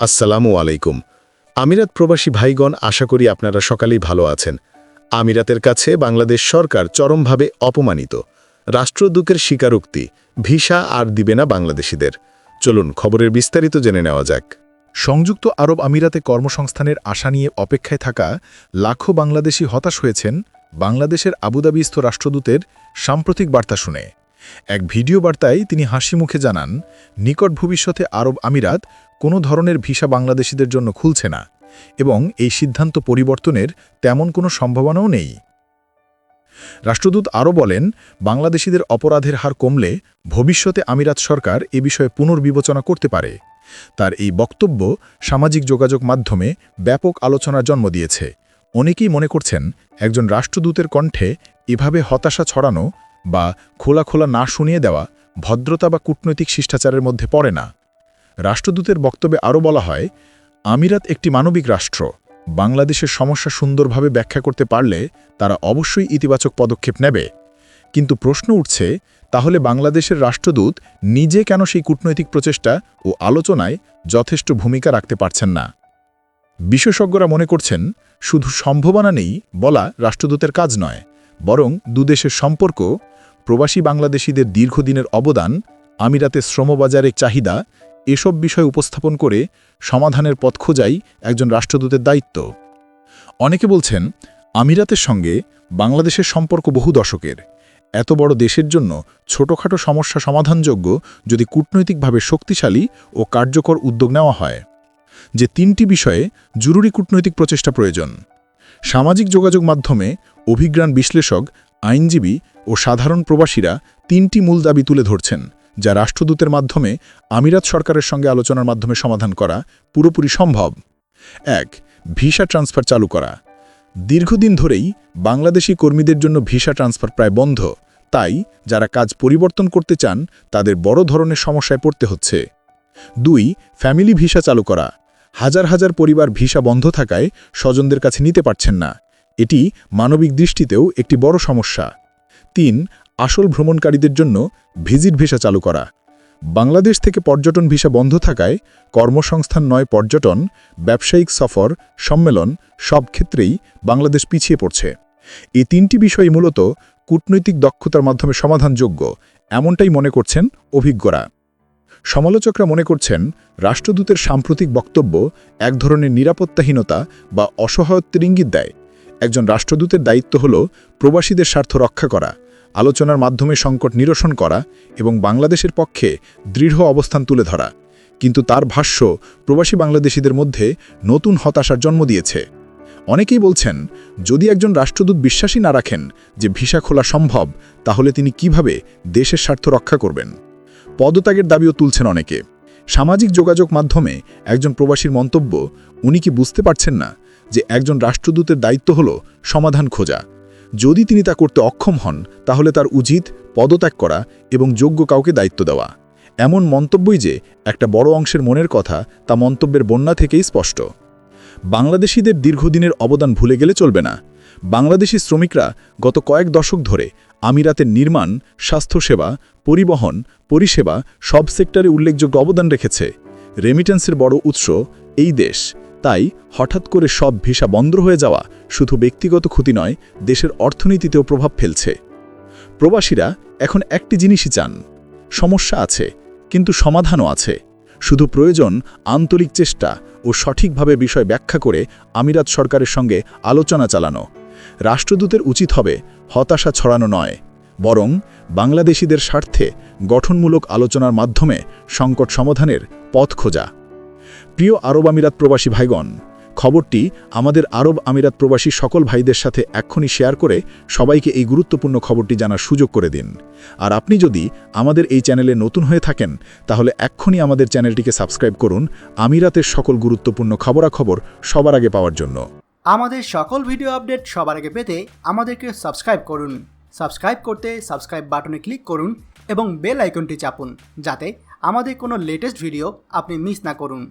আসসালামু আলাইকুম। আমিরাত প্রবাসী ভাইগণ, আশা করি আপনারা সকালেই ভালো আছেন। আমিরাতের কাছে বাংলাদেশ সরকার চরমভাবে অপমানিত। রাষ্ট্রদূতের স্বীকারোক্তি, ভিসা আর দিবে না বাংলাদেশিদের। চলুন খবরের বিস্তারিত জেনে নেওয়া যাক। সংযুক্ত আরব আমিরাতে কর্মসংস্থানের আশা নিয়ে অপেক্ষায় থাকা লাখো বাংলাদেশি হতাশ হয়েছেন বাংলাদেশের আবুধাবিস্থ রাষ্ট্রদূতের সাম্প্রতিক বার্তা শুনে। এক ভিডিও বার্তায় তিনি হাসি মুখে জানান, নিকট ভবিষ্যতে আরব আমিরাত কোনো ধরনের ভিসা বাংলাদেশিদের জন্য খুলছে না এবং এই সিদ্ধান্ত পরিবর্তনের তেমন কোনো সম্ভাবনাও নেই। রাষ্ট্রদূত আরও বলেন, বাংলাদেশিদের অপরাধের হার কমলে ভবিষ্যতে আমিরাত সরকার এ বিষয়ে পুনর্বিবেচনা করতে পারে। তার এই বক্তব্য সামাজিক যোগাযোগ মাধ্যমে ব্যাপক আলোচনার জন্ম দিয়েছে। অনেকেই মনে করছেন, একজন রাষ্ট্রদূতের কণ্ঠে এভাবে হতাশা ছড়ানো বা খোলা খোলা না শুনিয়ে দেওয়া ভদ্রতা বা কূটনৈতিক শিষ্টাচারের মধ্যে পড়ে না। রাষ্ট্রদূতের বক্তব্যে আরও বলা হয়, আমিরাত একটি মানবিক রাষ্ট্র। বাংলাদেশের সমস্যা সুন্দরভাবে ব্যাখ্যা করতে পারলে তারা অবশ্যই ইতিবাচক পদক্ষেপ নেবে। কিন্তু প্রশ্ন উঠছে, তাহলে বাংলাদেশের রাষ্ট্রদূত নিজে কেন সেই কূটনৈতিক প্রচেষ্টা ও আলোচনায় যথেষ্ট ভূমিকা রাখতে পারছেন না? বিশেষজ্ঞরা মনে করছেন, শুধু সম্ভাবনা নেই বলা রাষ্ট্রদূতের কাজ নয়, বরং দুদেশের সম্পর্ক প্রবাসী বাংলাদেশিদের দীর্ঘদিনের অবদান, আমিরাতে শ্রমবাজারের চাহিদা, এসব বিষয় উপস্থাপন করে সমাধানের পথ খোঁজাই একজন রাষ্ট্রদূতের দায়িত্ব। অনেকে বলছেন, আমিরাতের সঙ্গে বাংলাদেশের সম্পর্ক বহু দশকের। এত বড় দেশের জন্য ছোটখাটো সমস্যা সমাধানযোগ্য যদি কূটনৈতিকভাবে শক্তিশালী ও কার্যকর উদ্যোগ নেওয়া হয়। যে তিনটি বিষয়ে জরুরি কূটনৈতিক প্রচেষ্টা প্রয়োজন। সামাজিক যোগাযোগ মাধ্যমে অভিজ্ঞান বিশ্লেষক আইনজীবী ও সাধারণ প্রবাসীরা তিনটি মূল দাবি তুলে ধরছেন, যা রাষ্ট্রদূতের মাধ্যমে আমিরাত সরকারের সঙ্গে আলোচনার মাধ্যমে সমাধান করা পুরোপুরি সম্ভব। এক, ভিসা ট্রান্সফার চালু করা। দীর্ঘদিন ধরেই বাংলাদেশি কর্মীদের জন্য ভিসা ট্রান্সফার প্রায় বন্ধ। তাই যারা কাজ পরিবর্তন করতে চান, তাদের বড় ধরনের সমস্যায় পড়তে হচ্ছে। দুই, ফ্যামিলি ভিসা চালু করা। হাজার হাজার পরিবার ভিসা বন্ধ থাকায় স্বজনদের কাছে নিতে পারছেন না। এটি মানবিক দৃষ্টিতেও একটি বড় সমস্যা। তিন, আসল ভ্রমণকারীদের জন্য ভিজিট ভিসা চালু করা। বাংলাদেশ থেকে পর্যটন ভিসা বন্ধ থাকায় কর্মসংস্থান নয় পর্যটন, ব্যবসায়িক সফর, সম্মেলন, সব ক্ষেত্রেই বাংলাদেশ পিছিয়ে পড়ছে। এই তিনটি বিষয় মূলত কূটনৈতিক দক্ষতার মাধ্যমে সমাধানযোগ্য, এমনটাই মনে করছেন অভিজ্ঞরা। সমালোচকরা মনে করছেন রাষ্ট্রদূতের সাম্প্রতিক বক্তব্য এক ধরনের নিরাপত্তাহীনতা বা অসহায়ত্বের ইঙ্গিত দেয়। একজন রাষ্ট্রদূতের দায়িত্ব হল প্রবাসীদের স্বার্থ রক্ষা করা, আলোচনার মাধ্যমে সংকট নিরসন করা এবং বাংলাদেশের পক্ষে দৃঢ় অবস্থান তুলে ধরা। কিন্তু তার ভাষ্য, প্রবাসী বাংলাদেশিদের মধ্যে নতুন হতাশার জন্ম দিয়েছে। অনেকেই বলছেন, যদি একজন রাষ্ট্রদূত বিশ্বাসী না রাখেন যে ভিসা খোলা সম্ভব, তাহলে তিনি কীভাবে দেশের স্বার্থ রক্ষা করবেন? পদত্যাগের দাবিও তুলছেন অনেকে। সামাজিক যোগাযোগ মাধ্যমে একজন প্রবাসীর মন্তব্য, উনি কি বুঝতে পারছেন না যে একজন রাষ্ট্রদূতের দায়িত্ব হল সমাধান খোঁজা। যদি তিনি তা করতে অক্ষম হন, তাহলে তার উচিত পদত্যাগ করা এবং যোগ্য কাউকে দায়িত্ব দেওয়া। এমন মন্তব্যই যে একটা বড় অংশের মনের কথা, তা মন্তব্যের বন্যা থেকেই স্পষ্ট। বাংলাদেশিদের দীর্ঘদিনের অবদান ভুলে গেলে চলবে না। বাংলাদেশি শ্রমিকরা গত কয়েক দশক ধরে আমিরাতের নির্মাণ, স্বাস্থ্যসেবা, পরিবহন, পরিষেবা সব সেক্টরে উল্লেখযোগ্য অবদান রেখেছে। রেমিটেন্সের বড় উৎস এই দেশ। তাই হঠাৎ করে সব ভিসা বন্ধ হয়ে যাওয়া শুধু ব্যক্তিগত ক্ষতি নয়, দেশের অর্থনীতিতেও প্রভাব ফেলছে। প্রবাসীরা এখন একটি জিনিসই চান, সমস্যা আছে, কিন্তু সমাধানও আছে। শুধু প্রয়োজন আন্তরিক চেষ্টা ও সঠিকভাবে বিষয় ব্যাখ্যা করে আমিরাত সরকারের সঙ্গে আলোচনা চালানো। রাষ্ট্রদূতের উচিত হবে হতাশা ছড়ানো নয়, বরং বাংলাদেশিদের স্বার্থে গঠনমূলক আলোচনার মাধ্যমে সংকট সমাধানের পথ খোঁজা। প্রিয় আরব আমিরাত প্রবাসী ভাইগণ, খবরটি আমাদের আরব আমিরাত প্রবাসী সকল ভাইদের সাথে এক্ষুনি শেয়ার করে সবাইকে এই গুরুত্বপূর্ণ খবরটি জানার সুযোগ করে দিন। আর আপনি যদি আমাদের এই চ্যানেলে নতুন হয়ে থাকেন, তাহলে এক্ষুনি আমাদের চ্যানেলটিকে সাবস্ক্রাইব করুন আমিরাতের সকল গুরুত্বপূর্ণ খবরাখবর সবার আগে পাওয়ার জন্য। আমাদের সকল ভিডিও আপডেট সবার আগে পেতে আমাদেরকে সাবস্ক্রাইব করুন। সাবস্ক্রাইব করতে সাবস্ক্রাইব বাটনে ক্লিক করুন এবং বেল আইকনটি চাপুন, যাতে আমাদের কোনো লেটেস্ট ভিডিও আপনি মিস না করুন।